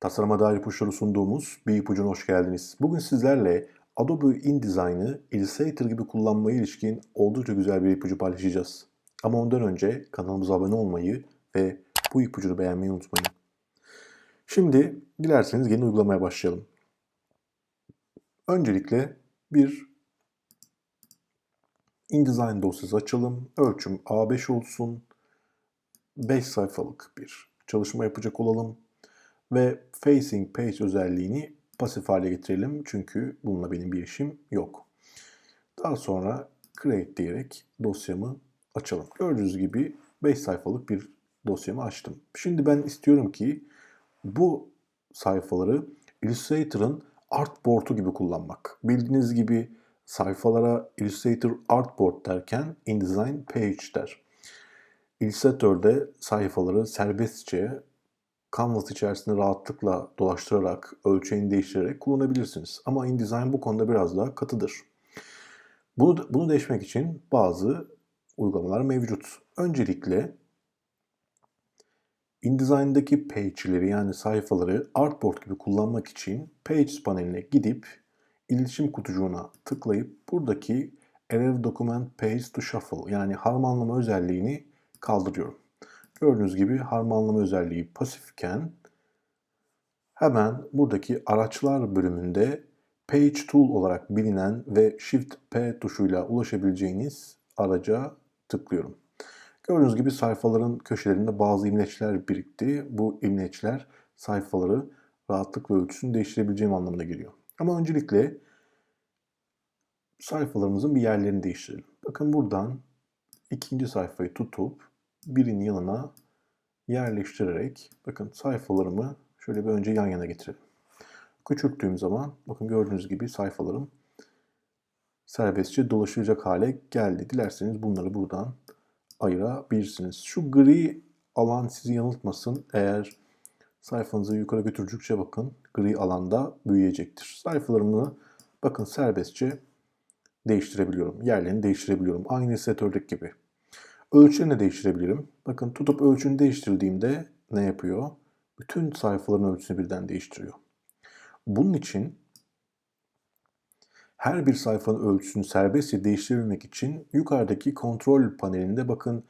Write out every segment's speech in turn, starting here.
Tasarıma dair ipuçları sunduğumuz bir ipucuna hoş geldiniz. Bugün sizlerle Adobe InDesign'ı Illustrator gibi kullanmaya ilişkin oldukça güzel bir ipucu paylaşacağız. Ama ondan önce kanalımıza abone olmayı ve bu ipucunu beğenmeyi unutmayın. Şimdi dilerseniz yeni uygulamaya başlayalım. Öncelikle bir InDesign dosyası açalım. Ölçüm A5 olsun. 5 sayfalık bir çalışma yapacak olalım. Ve Facing Page özelliğini pasif hale getirelim. Çünkü bununla benim bir işim yok. Daha sonra Create diyerek dosyamı açalım. Gördüğünüz gibi 5 sayfalık bir dosyamı açtım. Şimdi ben istiyorum ki bu sayfaları Illustrator'ın artboard'u gibi kullanmak. Bildiğiniz gibi sayfalara Illustrator artboard derken InDesign page der. Illustrator'da sayfaları serbestçe Canvas içerisinde rahatlıkla dolaştırarak, ölçeğini değiştirerek kullanabilirsiniz. Ama InDesign bu konuda biraz daha katıdır. Bunu, bunu değişmek için bazı uygulamalar mevcut. Öncelikle InDesign'daki page'leri yani sayfaları artboard gibi kullanmak için Pages paneline gidip iletişim kutucuğuna tıklayıp buradaki Error Document Page to Shuffle yani harmanlama özelliğini kaldırıyorum. Gördüğünüz gibi harmanlama özelliği pasifken hemen buradaki araçlar bölümünde Page Tool olarak bilinen ve Shift P tuşuyla ulaşabileceğiniz araca tıklıyorum. Gördüğünüz gibi sayfaların köşelerinde bazı imleçler birikti. Bu imleçler sayfaları rahatlık ve ölçüsünü değiştirebileceğim anlamına geliyor. Ama öncelikle sayfalarımızın bir yerlerini değiştirelim. Bakın buradan ikinci sayfayı tutup birinin yanına yerleştirerek bakın sayfalarımı şöyle bir önce yan yana getirelim. Küçülttüğüm zaman bakın gördüğünüz gibi sayfalarım serbestçe dolaşılacak hale geldi. Dilerseniz bunları buradan ayırabilirsiniz. Şu gri alan sizi yanıltmasın. Eğer sayfanızı yukarı götürdükçe bakın gri alanda büyüyecektir. Sayfalarımı bakın serbestçe değiştirebiliyorum. Yerlerini değiştirebiliyorum. Aynı setördeki gibi. Ölçülerini değiştirebilirim. Bakın tutup ölçünü değiştirdiğimde ne yapıyor? Bütün sayfaların ölçüsünü birden değiştiriyor. Bunun için her bir sayfanın ölçüsünü serbestçe değiştirebilmek için yukarıdaki kontrol panelinde bakın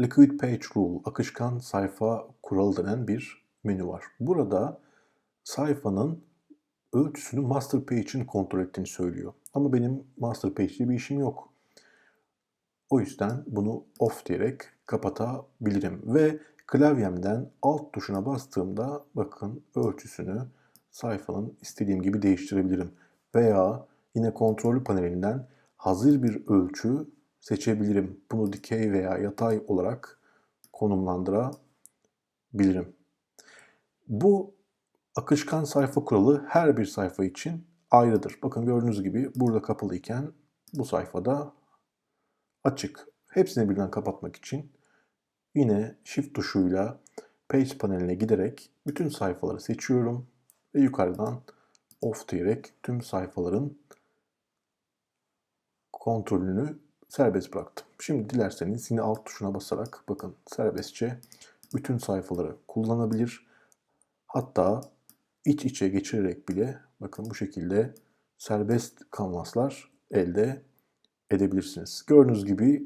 Liquid Page Rule, akışkan sayfa kuralı denen bir menü var. Burada sayfanın ölçüsünü master page'in kontrol ettiğini söylüyor. Ama benim master page bir işim yok. O yüzden bunu off diyerek kapatabilirim. Ve klavyemden alt tuşuna bastığımda bakın ölçüsünü sayfanın istediğim gibi değiştirebilirim. Veya yine kontrolü panelinden hazır bir ölçü seçebilirim. Bunu dikey veya yatay olarak konumlandırabilirim. Bu akışkan sayfa kuralı her bir sayfa için ayrıdır. Bakın gördüğünüz gibi burada kapalı iken bu sayfada açık. Hepsini birden kapatmak için yine Shift tuşuyla Page paneline giderek bütün sayfaları seçiyorum ve yukarıdan Off diyerek tüm sayfaların kontrolünü serbest bıraktım. Şimdi dilerseniz yine alt tuşuna basarak bakın serbestçe bütün sayfaları kullanabilir. Hatta iç içe geçirerek bile bakın bu şekilde serbest kanvaslar elde edebilirsiniz. Gördüğünüz gibi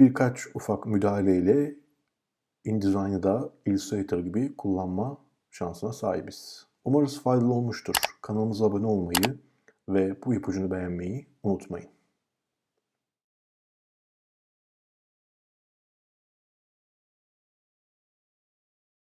birkaç ufak müdahaleyle InDesign'ı Illustrator gibi kullanma şansına sahibiz. Umarız faydalı olmuştur. Kanalımıza abone olmayı ve bu ipucunu beğenmeyi unutmayın.